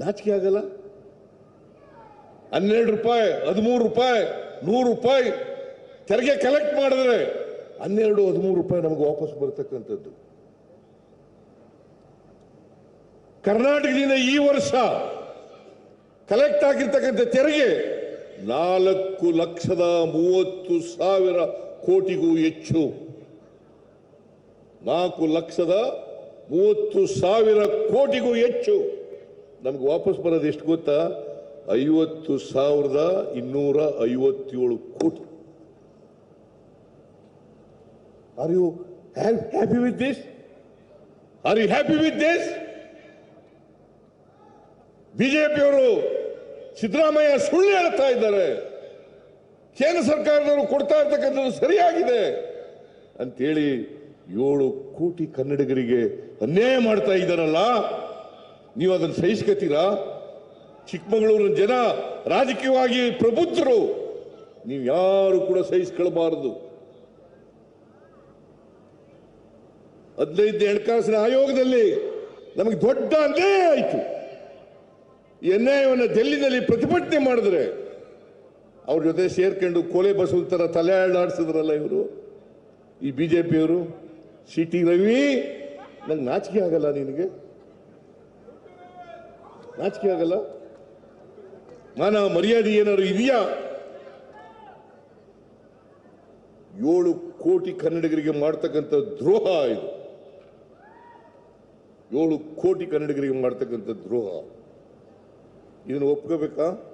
ನಾಚಿಕೆ ಆಗಲ್ಲ? ಹನ್ನೆರಡು ರೂಪಾಯಿ, ಹದಿಮೂರು ರೂಪಾಯಿ, ನೂರು ರೂಪಾಯಿ ತೆರಿಗೆ ಕಲೆಕ್ಟ್ ಮಾಡಿದ್ರೆ ಹನ್ನೆರಡು, ಹದಿಮೂರು ರೂಪಾಯಿ ನಮಗೆ ವಾಪಸ್ ಬರತಕ್ಕಂಥದ್ದು. ಕರ್ನಾಟಕದಿಂದ ಈ ವರ್ಷ ಕಲೆಕ್ಟ್ ಆಗಿರ್ತಕ್ಕಂಥ ತೆರಿಗೆ ನಾಲ್ಕು ಲಕ್ಷದ ಮೂವತ್ತು ಸಾವಿರ ಕೋಟಿಗೂ ಹೆಚ್ಚು. ನಾಲ್ಕು ಲಕ್ಷದ ಮೂವತ್ತು ಸಾವಿರ ಕೋಟಿಗೂ ಹೆಚ್ಚು. ನಮ್ಗೆ ವಾಪಸ್ ಬರೋದು ಎಷ್ಟು ಗೊತ್ತಾ? ಐವತ್ತು ಸಾವಿರದ ಇನ್ನೂರ ಐವತ್ತೇಳು ಕೋಟಿ. Are you happy with this are you happy with this ಬಿಜೆಪಿಯವರು ಸಿದ್ದರಾಮಯ್ಯ ಸುಳ್ಳು ಹೇಳ್ತಾ ಇದ್ದಾರೆ. ಕೇಂದ್ರ ಸರ್ಕಾರದವರು ಕೊಡ್ತಾ ಇರ್ತಕ್ಕಂಥದ್ದು ಸರಿಯಾಗಿದೆ ಅಂತೇಳಿ ಏಳು ಕೋಟಿ ಕನ್ನಡಿಗರಿಗೆ ಅನ್ಯಾಯ ಮಾಡ್ತಾ ಇದ್ದಾರಲ್ಲ? ನೀವು ಅದನ್ನು ಸಹಿಸ್ಕೋತೀರಾ? ಚಿಕ್ಕಮಗಳೂರಿನ ಜನ ರಾಜಕೀಯವಾಗಿ ಪ್ರಬುದ್ಧರು. ನೀವು ಯಾರು ಕೂಡ ಸಹಿಸ್ಕೊಳ್ಬಾರದು. ಹದಿನೈದು ಹಣಕಾಸಿನ ಆಯೋಗದಲ್ಲಿ ನಮಗೆ ದೊಡ್ಡ ಅನ್ಯಾಯ ಆಯಿತು. ಎನ್ನ ಡೆಲ್ಲಿನಲ್ಲಿ ಪ್ರತಿಭಟನೆ ಮಾಡಿದ್ರೆ ಅವ್ರ ಜೊತೆ ಸೇರ್ಕೊಂಡು ಕೋಲೆ ಥರ ತಲೆ ಆಡಿಸಿದ್ರಲ್ಲ ಇವರು? ಈ ಬಿಜೆಪಿಯವರು, ಸಿ ಟಿ ರವಿ, ನಂಗೆ ನಾಚಿಕೆ ಆಗಲ್ಲ ನಿನಗೆ? ನಾಚಿಕೆ ಆಗಲ್ಲ. ಮಾನ ಮರ್ಯಾದೆ ಏನಾದ್ರು ಇದೆಯಾ? ಏಳು ಕೋಟಿ ಕನ್ನಡಿಗರಿಗೆ ಮಾಡ್ತಕ್ಕಂಥ ದ್ರೋಹ ಇದು. ಏಳು ಕೋಟಿ ಕನ್ನಡಿಗರಿಗೆ ಮಾಡ್ತಕ್ಕಂಥ ದ್ರೋಹ. ಇದನ್ನು ಒಪ್ಕೋಬೇಕಾ?